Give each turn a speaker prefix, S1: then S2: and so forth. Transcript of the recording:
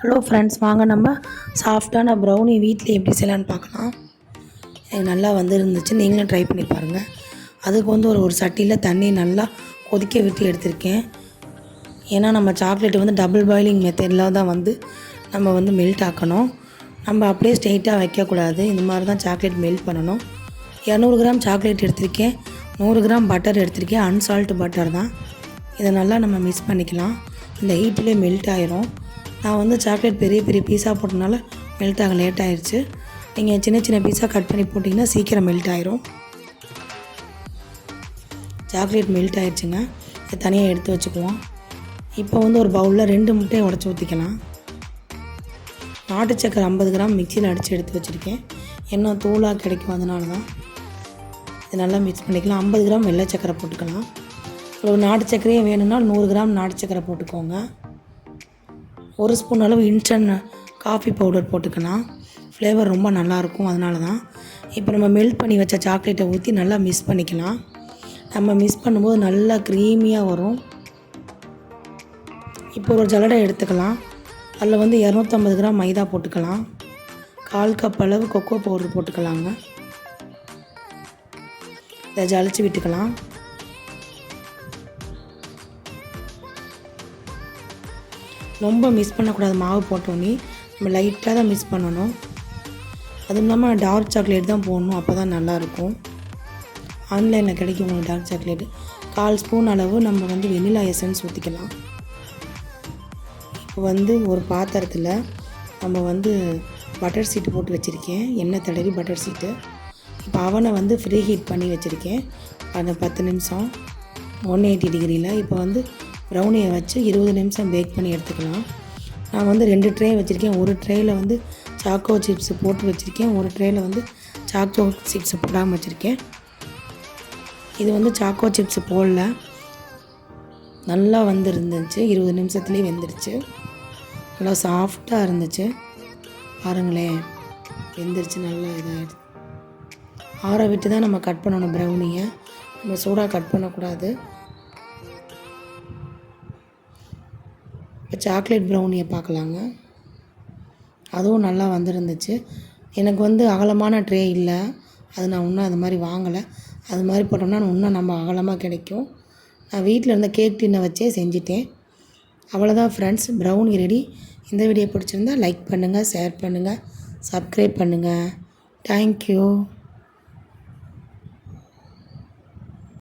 S1: Hello friends வாங்க நம்ம சாஃப்டான ப்ரௌனி வீட்டில் எப்படி செய்யலான்னு பார்க்கலாம். எனக்கு நல்லா வந்துருந்துச்சு. நீங்களும் ட்ரை பண்ணி பாருங்கள் அதுக்கு வந்து ஒரு ஒரு சட்டியில் தண்ணி நல்லா கொதிக்க விட்டு எடுத்திருக்கேன். ஏன்னா நம்ம சாக்லேட் வந்து டபுள் பாயிலிங் மெத்தடில் தான் வந்து நம்ம வந்து மெல்ட் ஆக்கணும். நம்ம அப்படியே ஸ்ட்ரெயிட்டாக வைக்கக்கூடாது. இந்த மாதிரி தான் சாக்லேட் மெல்ட் பண்ணணும். இரநூறு கிராம் சாக்லேட் எடுத்திருக்கேன். நூறு கிராம் பட்டர் எடுத்திருக்கேன். அன்சால்ட் பட்டர் தான். இதை நல்லா நம்ம மிக்ஸ் பண்ணிக்கலாம். இந்த ஹீட்லேயே மெல்ட் ஆயிரும். நான் வந்து சாக்லேட் பெரிய பெரிய பீஸாக போட்டனால மெல்ட் ஆக லேட் ஆயிடுச்சு நீங்கள் சின்ன சின்ன பீஸாக கட் பண்ணி போட்டிங்கன்னா சீக்கிரம் மெல்ட் ஆயிரும். சாக்லேட் மெல்ட் ஆயிடுச்சுங்க இதை தனியாக எடுத்து வச்சுக்குவோம். இப்போ வந்து ஒரு பவுலில் ரெண்டு முட்டையை உடச்சி ஊற்றிக்கலாம் நாட்டு சக்கரை ஐம்பது கிராம் மிக்சியில் அடித்து எடுத்து வச்சுருக்கேன். என்ன தூளாக கிடைக்கும் அதனால தான் இது நல்லா மிக்ஸ் பண்ணிக்கலாம். ஐம்பது கிராம் வெள்ளை சக்கரை போட்டுக்கலாம். ஒரு நாட்டு சக்கரையே வேணும்னா நூறு கிராம் நாட்டு சக்கரை போட்டுக்கோங்க. ஒரு ஸ்பூன் அளவு இன்ஸ்டன்ட் காஃபி பவுடர் போட்டுக்கலாம் ஃப்ளேவர் ரொம்ப நல்லாயிருக்கும் அதனால தான் இப்போ நம்ம மெல்ட் பண்ணி வச்ச சாக்லேட்டை ஊற்றி நல்லா மிக்ஸ் பண்ணிக்கலாம் நம்ம மிக்ஸ் பண்ணும்போது நல்லா க்ரீமியாக வரும். இப்போ ஒரு ஜலடை எடுத்துக்கலாம். அதில் வந்து இரநூத்தம்பது கிராம் மைதா போட்டுக்கலாம் கால் கப் அளவு கொக்கோ பவுடர் போட்டுக்கலாங்க. இதை ஜலிச்சு விட்டுக்கலாம். ரொம்ப மிஸ் பண்ணக்கூடாது. மாவு போட்டோன்னே நம்ம லைட்டாக தான் மிஸ் பண்ணணும். அதுவும் இல்லாமல் டார்க் சாக்லேட் தான் போடணும். அப்போ தான் நல்லாயிருக்கும் ஆன்லைனில் கிடைக்கும் உங்களுக்கு டார்க் சாக்லேட் கால் ஸ்பூன் அளவு நம்ம வந்து வெண்ணிலா எசன்ஸ் ஊற்றிக்கலாம் இப்போ வந்து ஒரு பாத்திரத்தில் நம்ம வந்து பட்டர் சீட்டு போட்டு வச்சுருக்கேன். எண்ணெய் தடவி பட்டர் சீட்டு இப்போ அவனை வந்து ஃப்ரீ ஹீட் பண்ணி வச்சுருக்கேன். அந்த பத்து நிமிஷம். ஒன் எயிட்டி டிகிரியில் இப்போ வந்து ப்ரௌனியை வச்சு இருபது நிமிஷம் பேக் பண்ணி எடுத்துக்கலாம். நான் வந்து ரெண்டு ட்ரே வச்சுருக்கேன். ஒரு ட்ரேயில் வந்து சாக்கோ சிப்ஸ் போட்டு வச்சுருக்கேன். ஒரு ட்ரேயில் வந்து சாக்கோ சிப்ஸ் போடாமல் வச்சுருக்கேன். இது வந்து சாக்கோ சிப்ஸ் போடல. நல்லா வந்துருந்துச்சு. இருபது நிமிஷத்துலேயே வெந்துருச்சு. நல்லா சாஃப்டாக இருந்துச்சு. பாருங்களேன். வெந்துருச்சு நல்லா இதாகிடுச்சு ஆற விட்டு தான் நம்ம கட் பண்ணணும் ப்ரௌனியை நம்ம சூடாக கட் பண்ணக்கூடாது. இப்போ சாக்லேட் ப்ரௌனியை பார்க்கலாங்க. அதுவும் நல்லா வந்துருந்துச்சு. எனக்கு வந்து அகலமான ட்ரே இல்லை. அது நான் இன்னும் அது மாதிரி வாங்கலை. அது மாதிரி போட்டோம்னா இன்னும் நம்ம அகலமாக கிடைக்கும். நான் வீட்டில் இருந்த கேக் டின்னை வச்சே செஞ்சிட்டேன். அவ்வளோதான் ஃப்ரெண்ட்ஸ் ப்ரௌனி ரெடி இந்த வீடியோ பிடிச்சிருந்தா லைக் பண்ணுங்கள் ஷேர் பண்ணுங்கள் சப்ஸ்கிரைப் பண்ணுங்கள் தேங்க்யூ